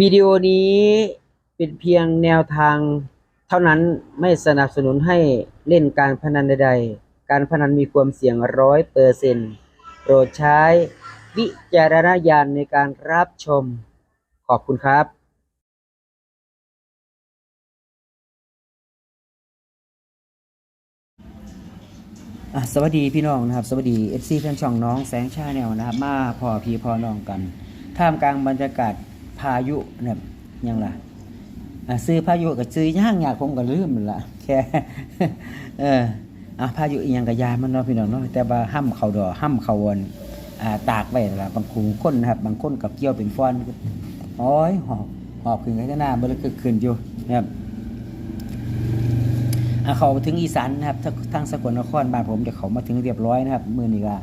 วิดีโอนี้เป็นเพียงแนวทางเท่านั้นไม่สนับสนุนให้เล่นการพนันใดๆ การพนันมีความเสี่ยงร้อยเปอร์เซ็นต์โปรดใช้วิจารณญาณในการรับชม ขอบคุณครับ่ะสวัสดีพี่น้องนะครับ สวัสดีเอฟซีเพื่อนช่องน้องแสงชาแนลนะครับ มาพอพี่พอน้องกัน ท่ามกลางบรรยากาศ พายุเนะครับยังล่ะซื้อพายุกับซื้อย่างอยากผมก็ลืมมันละแค่เอออะพายุอีหยังกับยามันเนาะพี่น้องเนาะแต่ว่าห้ำเขาดอห้ำเขาวนอ่าตากไว้ละบางคูคนนะครับ บางคนกับเกี่ยวเป็นฟอนโอ้ยหอบหอบขึ้นข้างหน้าเบลคือขึ้นอยู่นะครับอะเขาถึงอีสานนะครับทางทางสกลนครบ้านผมจะเขามาถึงเรียบร้อยนะครับ มือนี้ก็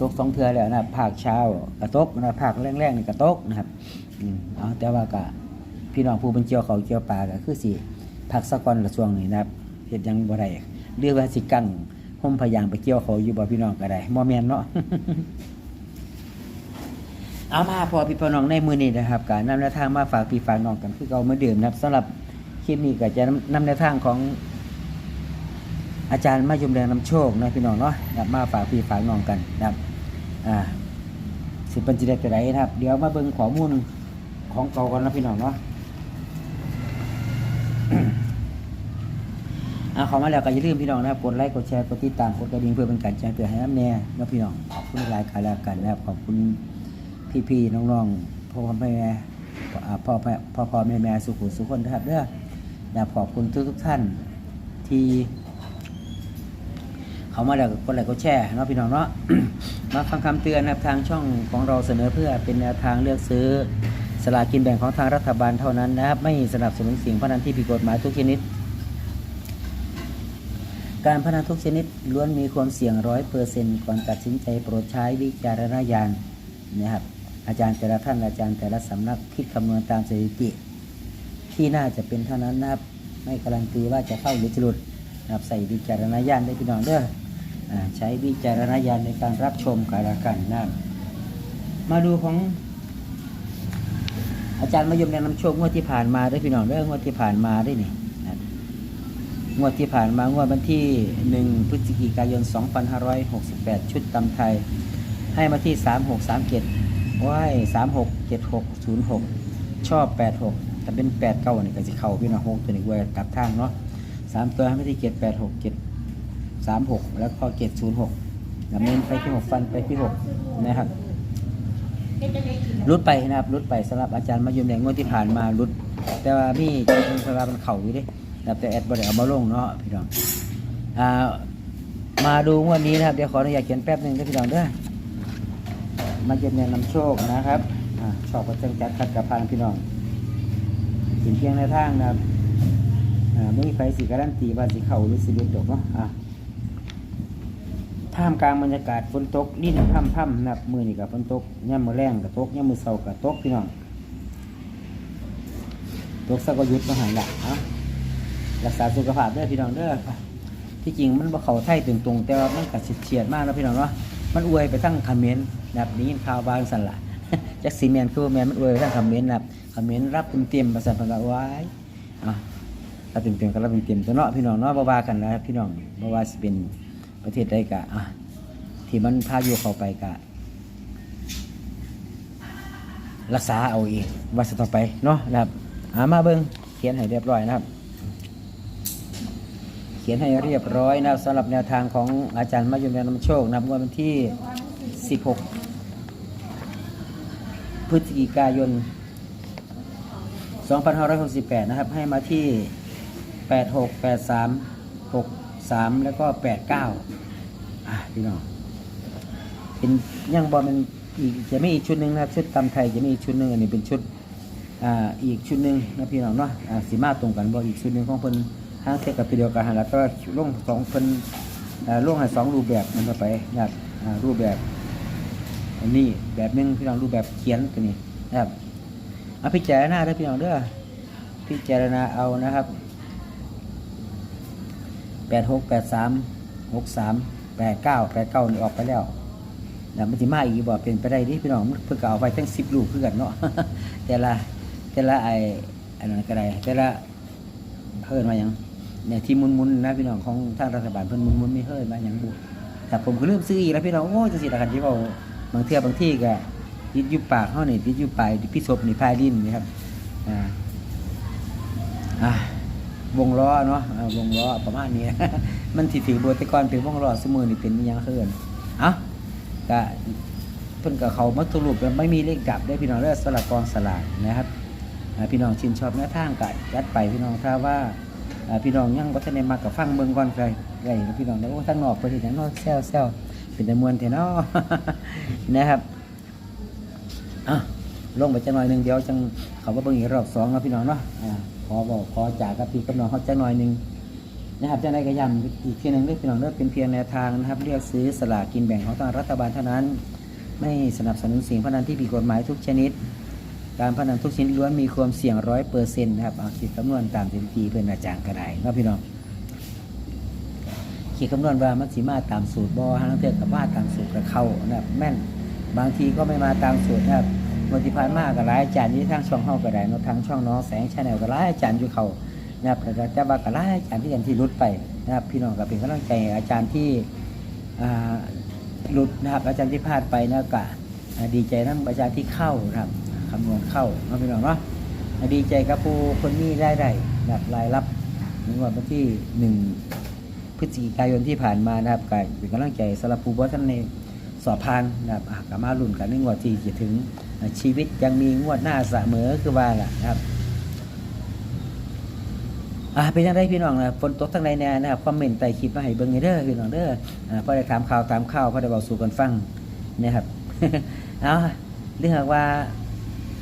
ตกสองเทือแล้วนะครับภาคเช้ากระตกนะครับภาคแรงๆนี่กระตกนะครับอืมเอาแต่ว่าก็พี่น้องผู้เป็นเจียวเขาเจียวปลาก็คือสิภาคสกลละช่วงนี้นะครับเฮ็ดยังบ่ได้เรือว่าสิกังห่มพยางไปเกี่ยวเขาอยู่บ่พี่น้องก็ได้บ่แมนเนาะเอามาพอพี่พี่น้องในมือนี้นะครับการนำแนวทางมาฝากพี่ฝากน้องกันคือเก่าเหมือเดิมนะครับสำหรับคลิปนี้ก็จะนำแนวทางของ อาจารย์มายุมแดงนำโชคนะพี่น้องเนาะนะครับมาฝากพี่ฝากน้องกันนะครับอ่าสิเป็นจิตใจไรนะครับ เดี๋ยวมาเบิ่งข้อมูลของเก่ากันนะพี่น้องเนาะเอาเข้ามาแล้วก็อย่าลืมพี่น้องนะครับกดไลค์กดแชร์กดติดตามกดกระดิ่งเพื่อเป็นการแจ้งเตือนให้น้ำแน่นะพี่น้องขอบคุณหลายๆการแล้วกันนะครับขอบคุณพี่ๆน้องๆพ่อพ่อแม่แม่พ่อพ่อพ่อแม่แม่สุขุสุขคนนะครับเด้อนะขอบคุณทุกทุกท่านที่ เขามาแล้วก็กดไลค์กดแชร์เนาะพี่น้องเนาะมาฟังคำเตือนนะครับทางช่องของเราเสนอเพื่อเป็นแนวทางเลือกซื้อสลากกินแบ่งของทางรัฐบาลเท่านั้นนะครับ ไม่สนับสนุนสิ่งพนันที่ผิดกฎหมายทุกชนิด การพนันทุกชนิดล้วนมีความเสี่ยงร้อยเปอร์เซ็นต์ก่อนตัดสินใจโปรดใช้วิจารณญาณนะครับอาจารย์แต่ละท่านอาจารย์แต่ละสำนักคิดคำนวณตามสถิติ ที่น่าจะเป็นเท่านั้นนะครับไม่การันตีว่าจะเข้าหรือจะหลุดนะครับใส่วิจารณญาณได้พี่น้องเด้อ ใช้วิจารณญาณในการรับชมกันละกันนะมาดูของ อาจารย์มายมแนะนำโชคงวดที่ผ่านมาได้พี่น้องเด้องงวดที่ผ่านมาได้นี่นะงวดที่ผ่านมางวดวันที่หนึ่งพฤศจิกายน 2568 ชุดตำไทย ให้มาที่ 3637ว้าย367606 ชอบ 86 แต่เป็น 89นี่ก็สิเข้าพี่น้อง6ตัวนี้ไว้กลับทางเนาะสามตัวให้มาที่786 736แล้วก็706แล้วเน้นไปที่6ฟันไปที่6นะครับรุดไปนะครับรุดไปสำหรับอาจารย์มายุมแดงงวดที่ผ่านมารุด แต่ว่ามีเป็นเวลามันเข่าอยู่ดิแต่แอดบริเอามาลงเนาะพี่น้องอ่ามาดูงวดนี้นะครับเดี๋ยวขออนุญาตเขียนแป๊บหนึ่งนะพี่น้องเด้อมาเยุมแดงนำโชคนะครับอ่าชอบก็จังจัดคัดกับพานพี่น้องกินเพียงในทางนะครับไม่มีไฟสีการันตีว่าสีเข่าหรือสีเล็กดอกเนาะอ่า ท่ามกลางบรรยากาศฝนตกลิ้นพร่ำพร่ำนับมือนี่กับฝนตกย่ำมือแรงกับตกย่ำมือเสากับตกพี่น้องตกสักก็ยุดมาหันละฮะรักษาสุขภาพเด้อพี่น้องเด้อที่จริงมันบ่เขาไทยตรงๆแต่ว่ามันกัดเฉียดมากนะพี่น้องเนาะมันอวยไปทั้งคอมเมนต์แบบนี้ข่าวบางสันละจักซีเมนคือแมนมันอวยไปทั้งคอมเมนต์นับคอมเมนต์รับเต็มๆประสานพันธ์ไว้อะรับเต็มๆก็รับเต็มๆตัวเนาะพี่น้องเนาะบ่ว่ากันนะพี่น้องบ่ว่าสิเป็น ประเทศใดก็อะที่มันพายุเข้าไปกะรักษาเอาเองว่าจะต่อไปเนาะนะครับอามาเบิงเขียนให้เรียบร้อยนะครับ เขียนให้เรียบร้อยนะครับสำหรับแนวทางของอาจารย์มายุมยานำโชคนะครับงวดวันที่ 16 พฤศจิกายน 2568 นะครับ ให้มาที่ 86 83 63แล้วก็89อะพี่น้องเป็นยังบอมันอีกจะมีอีกชุดหนึ่งนะครับชุดตำไทยจะมีอีกชุดหนึ่งอันนี้เป็นชุดอ่าอีกชุดหนึ่งนะพี่น้องเนาะอ่าสีมาตรงกันบออีกชุดหนึ่งของเพิ่นห้างเทกับตัวเดียวกันหันแล้วก็ล่งสองเพิ่นอ่าล่งให้สองรูปแบบมันเข้าไปนะครับอ่ารูปแบบอันนี้แบบนึงพี่น้องรูปแบบเขียนตัวนี้นะครับเอาพิจารณาได้พี่น้องเด้อพิจารณาเอานะครับ แปดหกแปดสามหกสามแปดเก้าแปดเก้านี่ออกไปแล้วนะมันสิมาอีกบ่เป็นไปได้ดิพี่น้องเพิ่งก็เอาไปทั้งสิบลูกเพื่อกันเนาะแต่ละแต่ละไออันนั้นก็ได้แต่ละเพิ่นมาหยังเนี่ยที่มุนมุนๆนะพี่น้องของทางรัฐบาลเพิ่นมุนมุนๆไม่เฮ้ยมาหยังบุแต่ผมก็ลืมซื้ออีกแล้วพี่น้องโอ้จังซี่ล่ะคันที่เว้าบางเทื่อบางที่ก็ติดยู่ปากเฮาเนี่ติดอยู่ปลายพี่ศพนี่พายลิ้นนี่ครับอ่าอ่า วงล้อเนาะวงล้อประมาณนี้ มันสิถือเบอร์แต่ก่อนเป็นวงล้อซุมื้อนี่เป็นยังเคินเอ้าก็เพิ่นก็เขามาสรุปแล้วไม่มีเลขดับได้พี่น้องเด้อกสลับกองสลากนะครับพี่น้องชื่นชอบแนวทางก็ยัดไปพี่น้องถ้าว่าพี่น้องยังบ่ทันได้มักก็ฟังเบิ่งก่อนไกลไกลพี่น้องแล้วโอ้ทางนอกเพิ่นเฮ็ดหยังเนาะแซวๆเป็นแต่มวนแท้เนาะนะครับอะลงไปจักหน่อยหนึงเดียวจังเขามาเบิ่งอีกรอบสองเนาะพี่น้องเนาะ อ่าขอบอกขอจากกับพี่กับน้องเฮาจักหน่อยหนึงนะครับจังได้ก็ย้ำอีกทีหนึงเด้อพี่น้องเด้อกเป็นเพียงแนวทางนะครับ เลือกซื้อสลากกินแบ่งของทางรัฐบาลเท่านั้น ไม่สนับสนุนสิ่งพนันที่ผิดกฎหมายทุกชนิด การพนันทุกชนิดล้วนมีความเสี่ยงร้อยเปอร์เซ็นต์นะครับเอาคิดคำนวณตามสถิติเพื่อนอาจารย์ก็ได้เนาพี่น้องคิดคำนวณว่ามันสีมาตามสูตรบอฮาลังเทือกับมาตามสูตรกับเข้านะครับแม่นบางทีก็ไม่มาตามสูตรนะครับ วันที่ผ่านมากับหลายอาจารย์ที่ทางช่องเฮาก็ได้เนาะทางช่องน้องแสงชาแนลก็หลายอาจารย์อยู่เขานะครับแล้วก็จะว่ากับหลายอาจารย์ที่กันที่รุดไปนะครับพี่น้องก็เป็นกำลังใจอาจารย์ที่อ่าหลุดนะครับอาจารย์ที่พลาดไปนะก็ดีใจทั้งอาจารย์ที่เข้านะครับคำนวณเข้าเนาะพี่น้องเนาะดีใจกับผู้คนนี้ได้ได้แบบรายรับในวันที่หนึ่งพฤศจิกายนที่ผ่านมานะครับก็เป็นกำลังใจสำหรับผู้บริท่านในสอบพานนะครับอะกามาลุ่นกันในงวดที่จะถึง ชีวิตยังมีงวดหน้าเสมอคือว่าล่ะนะครับอ่าเป็นยังไงพี่น้องนะฝนตกทั้งในแน่นะครับคอมเมนต์ใต้คลิปมาให้เบิ่งเด้อพี่น้องเด้ออ่าพอได้ถามข่าวตามข่าวพอได้บอกสู่กันฟังนะครับเอาเรื่องว่า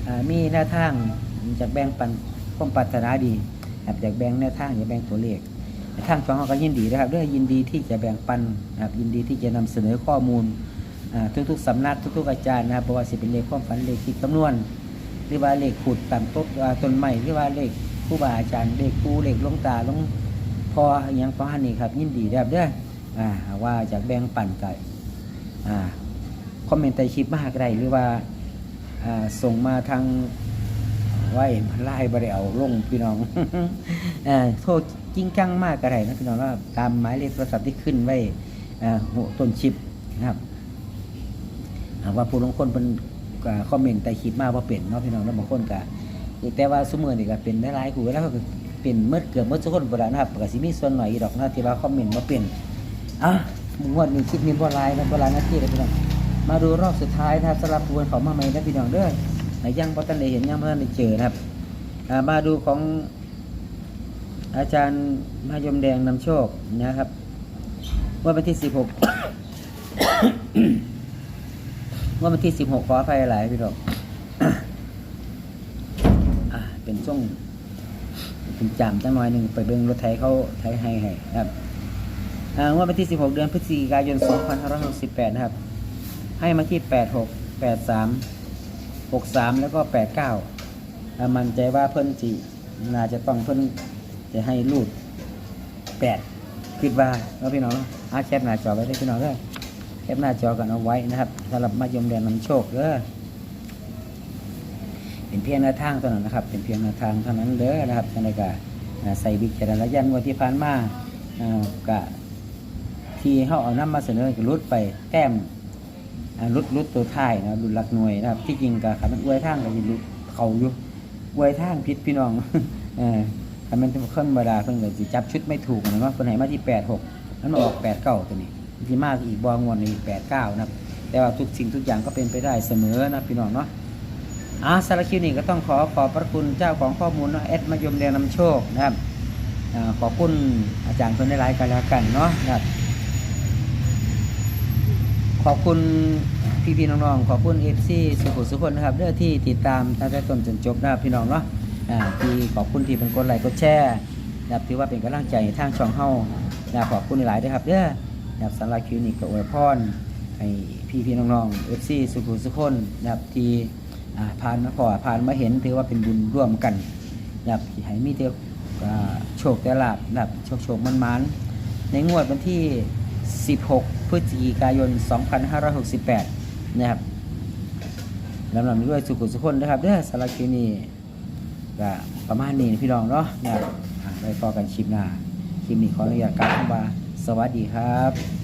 อ่ามีแนวทางจากแบ่งปันความปรารถนาดีครับจากแบ่งแนวทางจากแบ่งตัวเลขทางช่องเราก็ยินดีนะครับด้วยยินดีที่จะแบ่งปันครับยินดีที่จะนำเสนอข้อมูล ทุกๆสำนักทุกๆอาจารย์นะครับเพราะว่าสิเป็นเลขความฝันเลขคิดคำนวณหรือว่าเลขขุดตามต้นต้นไม้หรือว่าเลขผู้บาอาจารย์เลขครูเลขลงตาลงพออย่างประมาณนี้ครับ ยินดีนะครับเด้อว่าจากแบ่งปันกันอ่คอมเมนต์ใต้คลิปมากได้หรือว่าส่งมาทางไว้ไล่บริเอาลงพี่น้องโทษจริงจังมากกระไรนะพี่น้องว่าตามหมายเลขโทรศัพท์ที่ขึ้นไว้หัวต้นชิปนะครับากว่าผู้ลงคนเป็นก็คอมเมนต์ใต้คลิปมาว่าเป็นเนาะพี่น้องแล้วบางคนก็แต่ว่าสมมือนี่ก็เป็นได้หลายๆคู่แล้วก็เป็นเมื่อเกือบเมื่อทุกคนบ่ได้นะครับก็สิมีส่วนหน่อยอีดอกนะที่ว่าคอมเมนต์มาเป็นอะงวดนี้คลิปนี้บ่หลายนะบ่หลายนาทีเลยพี่น้องมาดูรอบสุดท้ายนะครับสำหรับขบวนของมาใหม่นะพี่น้องเด้อไหนยังพอตันได้เห็นยังพอตันได้เจอนะครับมาดูของอาจารย์มายมแดงนำโชคนะครับว่าวันที่สิบหก ว่าวันที่สิบหกขออภัยหลายพี่น้องเป็นช่วงเป็นจามจังหน่อยหนึ่งไปเบิ่งรถไถเขาไถให้ให้ครับอ่างว่าวันที่สิบหกเดือนพฤศจิกายนสองพันห้าร้อยหกสิบแปดนะครับ ให้มาที่แปดหกแปดสามหกสามแล้วก็แปดเก้ามันใจว่าเพิ่นจีน่าจะต้องเพิ่นจะให้รูดแปดคิดว่าแล้วพี่น้องอาแคปหน้าจอไว้ได้พี่น้องเด้ ปหน้าจอกันเอาไว้นะครับสำหรับมายมแดนนำโชคเด้อเป็นเพียงแนวทางเท่านั้นนะครับ เป็นเพียงแนวทางเท่านั้นเด้อนะครับท่านใดก็อ่าใส่วิจารณญาณงวันที่ผ่านมาอ่ากะที่เขาเอานำมาเสนอก็รุดไปแต้มอ่ารุดรุดตัวท้ายนะครับรุดหลักหน่วยนะครับ ที่จริงกับขันมันอวยทางกับรุดเขาอยู่อวยทางพิษพี่น้องเออขันมันเป็นคนธรรมดาเพิ่งเลยจับชุดไม่ถูกนะว่าคนไหนมาที่แปดหกนั้นออกแปดเก้าตัวนี้ ที่มากอีกบองวนอีกแปดเก้านะครับ แต่ว่าทุกสิ่งทุกอย่างก็เป็นไปได้เสมอนะพี่น้องเนาะอ่าสารบคลิปนี้ก็ต้องขอขอบพระคุณเจ้าของข้อมูลเนาะแอดมายมเรียนนำโชคนะครับอขอบคุณอาจารย์คนได้หลายกันแล้วกันเนาะนะครับ ขอบคุณพี่พี่น้องๆขอบคุณเอฟซีสุขุสุขคนนะครับเด้อที่ติดตามตั้งแต่ต้นจนจบนะครับพี่น้องเนาะอ่าที่ขอบคุณที่เป็นกดไลค์กดแชร์นะครับถือว่าเป็นกำลังใจทางช่องเฮานะขอบคุณหลายๆด้วยครับเด้อ นะครับสำหรับคลินิกกับอวยพรให้พี่พี่น้องๆเอฟซีสุขุสุขคนนะครับที่ผ่านมาพอผ่านมาเห็นถือว่าเป็นบุญร่วมกันนะครับที่ให้มีแต่อ่าโชคแต่ลาบนะครับโชคโชคมันมันๆในงวดวันที่ 16 พฤศจิกายน 2568 นะครับลำลำด้วยสุขุสุขคนนะครับเด้อสารบคลินีก็ประมาณนี้พี่น้องเนาะนะอะไปพอกันคลิปหน้าคลิปนี้ขออนุญาตกล่าวคำว่า สวัสดีครับ